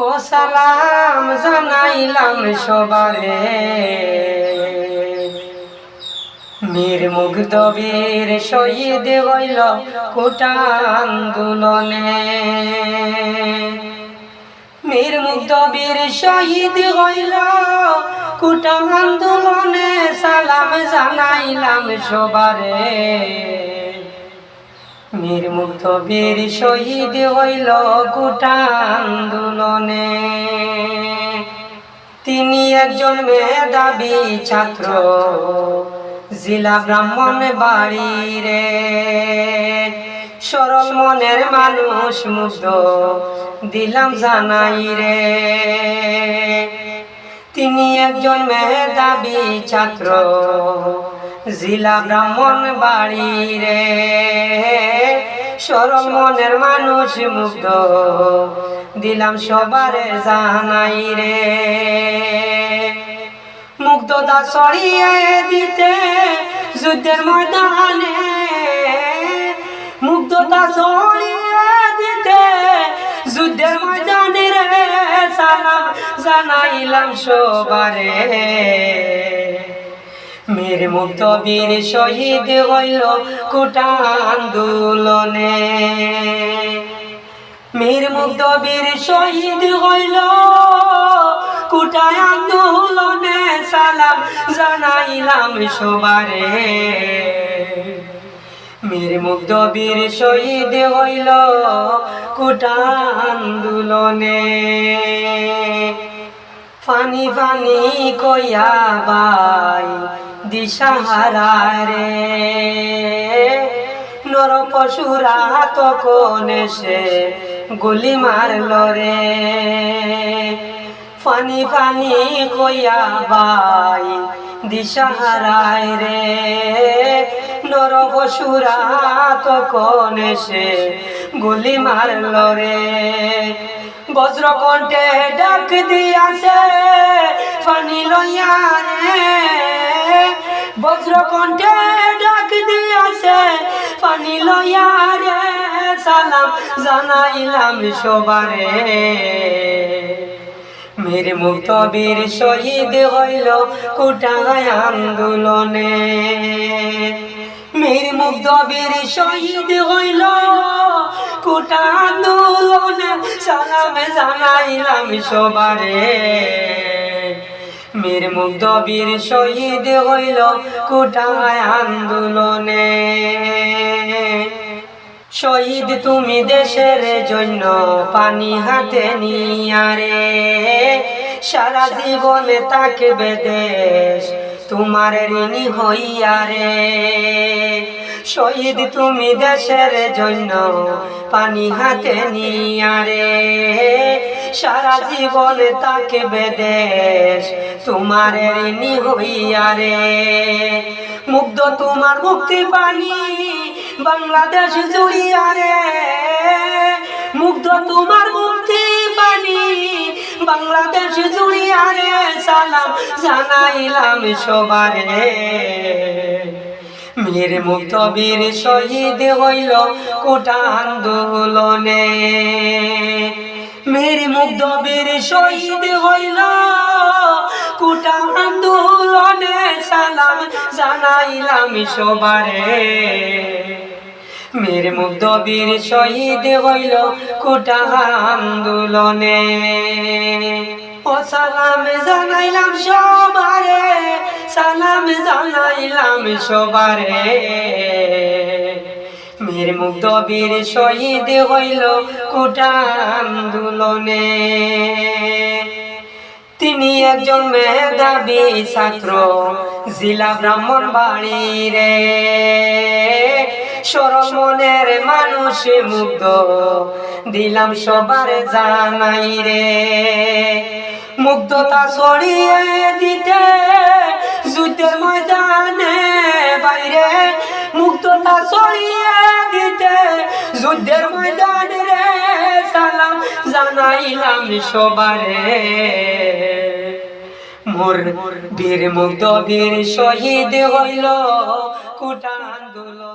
ও সালাম জানাইলাম সবারে মীর মুগ্ধ শহীদ হইল কোটা আন্দোলনে মীর মুগ্ধ বীর শহীদ হইল কোটা আন্দোলনে সালাম জানাইলাম সবারে মীর মুগ্ধ বীর শহীদ হইল গোটা আন্দোলনে। তিনি একজন মেধাবী ছাত্র, জিলা ব্রাহ্মণ বাড়ি রে সরল মনের মানুষ মুগ্ধ দিলাম জানাই রে তিনি একজন মেধাবী ছাত্র, জিলা ব্রাহ্মণ বাড়ি রে সরল মনের মানুষ মুগ্ধ। দিলাম সবারে জানাই রে। মুগ্ধতা ছড়িয়ে দিতে যুদ্ধের ময়দানে। মুগ্ধতা ছড়িয়ে দিতে যুদ্ধের ময়দানে রে। সালাম জানাইলাম সবারে। মের মুক্ত বীর শহীদ হইল কোটা আন্দোলনে মের মুগ্ধ বীর শহীদ হইল কোটা আন্দোলনে সালাম জানাইলাম সবারে। মের বীর শহীদ হইল কোটা আন্দোলনে ফানি ফানি কইয়া বাই। দিশাহারা রে নর পশুরা তখন এসে গুলি মারল রে। ফানি ফানি কইয়া বাই দিশাহারায় রে। নর পশুরা তখন এসে গুলি মারল রে। বজ্র কণ্ঠে ডাক দিয়াছে বজ্র কণ্ঠে ডাক দিয়াছে ফানি লইয়া রে সালাম জানাইলাম সবারে। মের মুক্ত বীর শহীদ হইল কোটায় আন্দোলনে। মের বীর শহীদ হইল কোটা আন্দোলনে। সালামে জানাইলাম সবারে। মের মুগ্ধ বীর শহীদ হইল কোটায় আন্দোলনে। শহীদ তুমি দেশের জন্য পানি হাতে নিয়ারে সারা জীবনে থাকবে দেশ তোমার ঋণী হইয়া রে। শহীদ তুমি দেশের জন্য পানি হাতে নিয়ারে সারা জীবনে তাকে বেদেশ। তোমার ঋণী হইয়া রে। মুগ্ধ তোমার মুক্তি পানি বাংলাদেশ জুড়িয়া রে। মুগ্ধ তোমার মুক্তি পানি বাংলাদেশ জুড়িয়া রে। সালাম জানাইলাম সবারে মেরে মুক্ত বীর শহীদ হইল কোটা আন্দোলনে। মেরে মুগ্ধ বীর শহীদ হইল। কোটা আন্দোলনে সালাম জানাইলাম সবারে। মেরে মুগ্ধ বীর শহীদ হইল কোটা আন্দোলনে। ও সালাম জানাইলাম সবারে, সালাম জানাইলাম সবারে। মের মুগ্ধ বীর শহীদ হইল কোটা আন্দোলনে তিনি একজন মেধাবী ছাত্র, জিলা ব্রাহ্মণ বাড়ি রে। সরল মানুষ মুগ্ধ, দিলাম সবার জানাই রে। মুগ্ধতা ছড়িয়ে দিতে যুদ্ধের ময়দানে যুদ্ধের ময়দানে রে সালাম জানাইলাম সবারে। মোর বীর মুগ্ধ বীর শহীদ হইল কুটান আন্দোলন